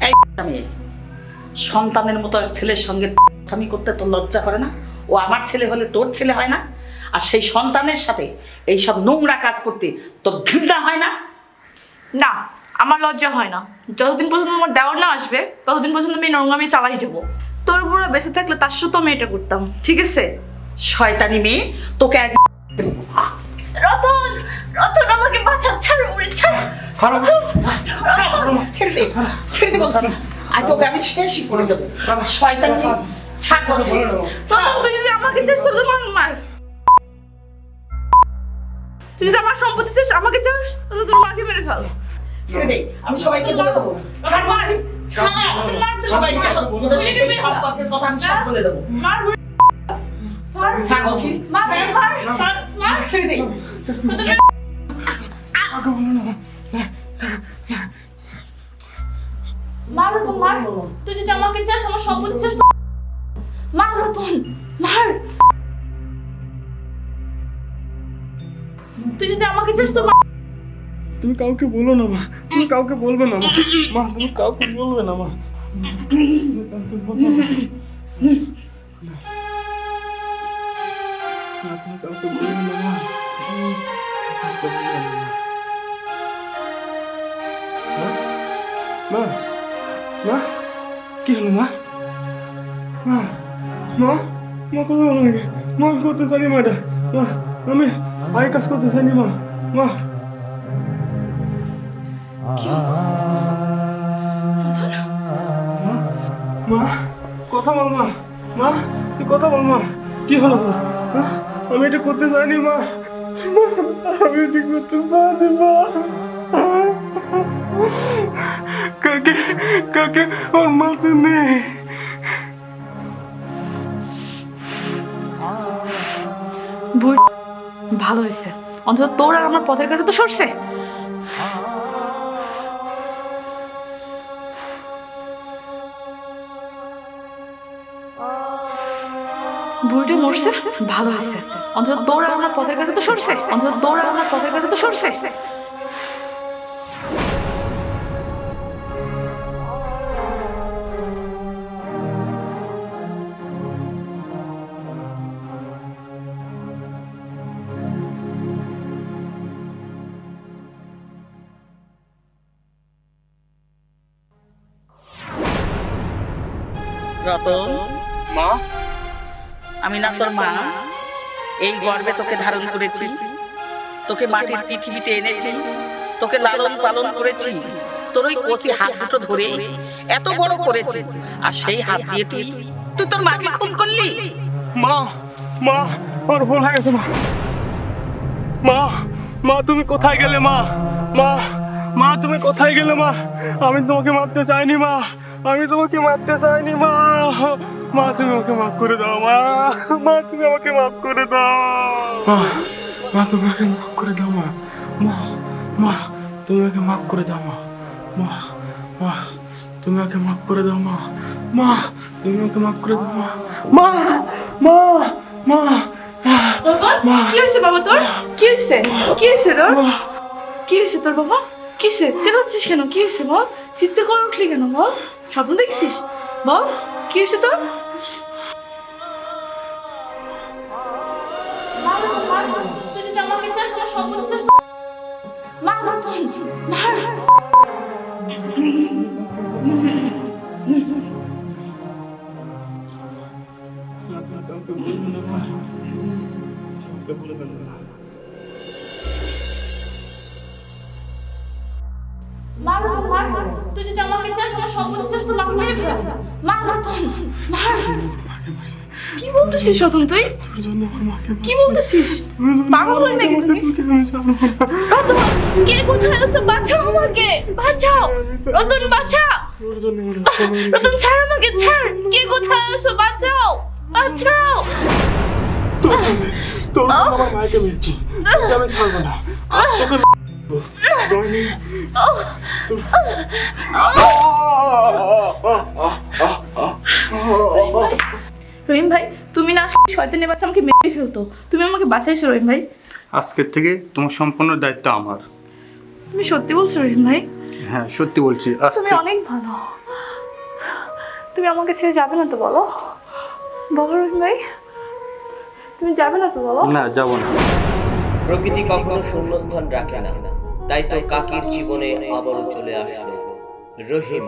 এই মেয়ে সন্তানের মতো ছেলের সঙ্গে আমি করতে তোর লজ্জা করে না? ও আমার ছেলে হলে তোর ছেলে হয় না? আর সেই সন্তানের সাথে এই সব নোংরা কাজ করতে তোর ঘৃণা হয় না? না আমার লজ্জা হয় না। যতদিন পর্যন্ত আমার দেওয়ার না আসবে ততদিন পর্যন্ত আমি নোংরামি চালাই যাব তোর বুড়া বেঁচে থাকলে তার সাথে আমি এটা করতাম ঠিক আছে? শয়তানি মেয়ে তোকে আজ রতন! রতন আমাকে বাঁচা ছাড় উড়ে ছাড়। ছাড়ো, ছেড়ে দে ছেড়ে। দে বলছি। আজ তোকে আমি শেষই করে দেবো। শয়তানি মেয়ে, ছাড় বলছি। রতন তুই যদি আমাকে তোর তোমার মার তুই যদি আমার সম্পত্তি চাস আমাকে চাস তাহলে তোর মাকে মেরে ফেল। ছেড়ে আমি সবাইকে বলে দেবো। ছাড় ছাড় সবাইকে সব সম্পর্কের কথা আমি সব বলে দেবো। মার। মার ছাড় বলছি। মার মার ছাড় মার ছেড়ে। দে। রতন মার রতন মার। তুই যদি আমাকে চাস আমার সম্পত্তি চাস তো- তুই যদি আমাকে চাস তো। তুমি কাউকে বলো না মা। তুমি কাউকে বলবে না মা। মা। তুমি কাউকে বলবে না মা। তুমি কাউকে বলবে না। মা, মা মা। কি হলো মা? মা মা মা কোথায় হলো নাকি? মা করতে চাইনি মা এটা মা আমি আই কাজ করতে চাইনি মা। মা। মা কথা বল মা। মা তুই কথা বল মা। কি হলো? আমি এটা করতে চাইনি মা, আমি এটা করতে চাইনি মা। কাকে কাকে? ওর মা তো নেই। ভালো। হয়েছে। অন্তত তোর আর আমার পথের কাটা তো সরছে। বুড়িটা মরছে। ভালো হয়েছে। অন্তত তোর আর আমার পথের কাটা তো সরছে। অন্তত তোর আর আমার পথের কাটা তো সরছে। রতন মা। আমি না তোর মা। এই গর্বে তোকে ধারণ করেছি। তোকে মাটির পৃথিবীতে এনেছি। তোকে লালন পালন করেছি। তোর ওই কচি হাত দুটো ধরে এত বড় করেছি। আর সেই হাত দিয়ে তুই তুই তোর মাকে খুন করলি? মা মা ওর ভুল হয়ে গেছে মা। মা মা তুমি কোথায় গেলে মা? মা মা তুমি কোথায় গেলে মা? আমি তোমাকে মারতে চাইনি মা। আমি তোমাকে মারতে চাইনি মা। মা তুমি আমাকে মাফ করে দাও মা। মা তুমি আমাকে মাফ করে দাও। মা মা তুমি আমাকে মাফ করে দাও মা। মা মা তুমি আমাকে মাফ করে দাও মা। মা মা তুমি আমাকে মাফ করে দাও মা। মা তুমি আমাকে মাফ করে দাও মা। মা মা মা। মা। কি হয়েছে বাবা তোর? কি হয়েছে? কি হয়েছে তোর? কি হয়েছে তোর বাবা? কিসে চেলাচ্ছিস কেন? কি হয়েছে বল? চিত্তে করে উঠলি কেন বল? স্বপ্ন দেখছিস? বল কি হয়েছে তোর? তুই যদি মার মার তুই যদি আমাকে রতন মার। কি বলতেছিস রতন তুই? কি বলতেছিস? পাগল হয়ে নাকি। রতন কে কোথায় আছো? বাঁচাও আমাকে বাঁচাও। রতন বাঁচা তোর জন্য আমার রক্ত বেরিয়েছে। রতন ছাড় আমাকে ছাড়। কে কোথায় আছো? বাঁচাও বাঁচাও। তোর জন্য তোর জন্য আমার মাকে মেরেছি। আমি ছাড়বো না। রহিম ভাই তুমি না আসলে শয়তানের বাচ্চা আমাকে মেরে ফেলতো। তুমি আমাকে বাঁচাইছো রহিম ভাই। আজকের থেকে তোমার সম্পূর্ণ দায়িত্ব আমার। তুমি সত্যি বলছো রহিম ভাই? হ্যাঁ সত্যি বলছি। তুমি অনেক ভালো। তুমি আমাকে ছেড়ে যাবে না তো বলো? বলো রহিম ভাই। তুমি যাবে না তো বলো? না যাব না। প্রকৃতি কখনো শূন্যস্থান রাখে না। তাই তো কাকির জীবনে আবারও চলে আসলো রহিম।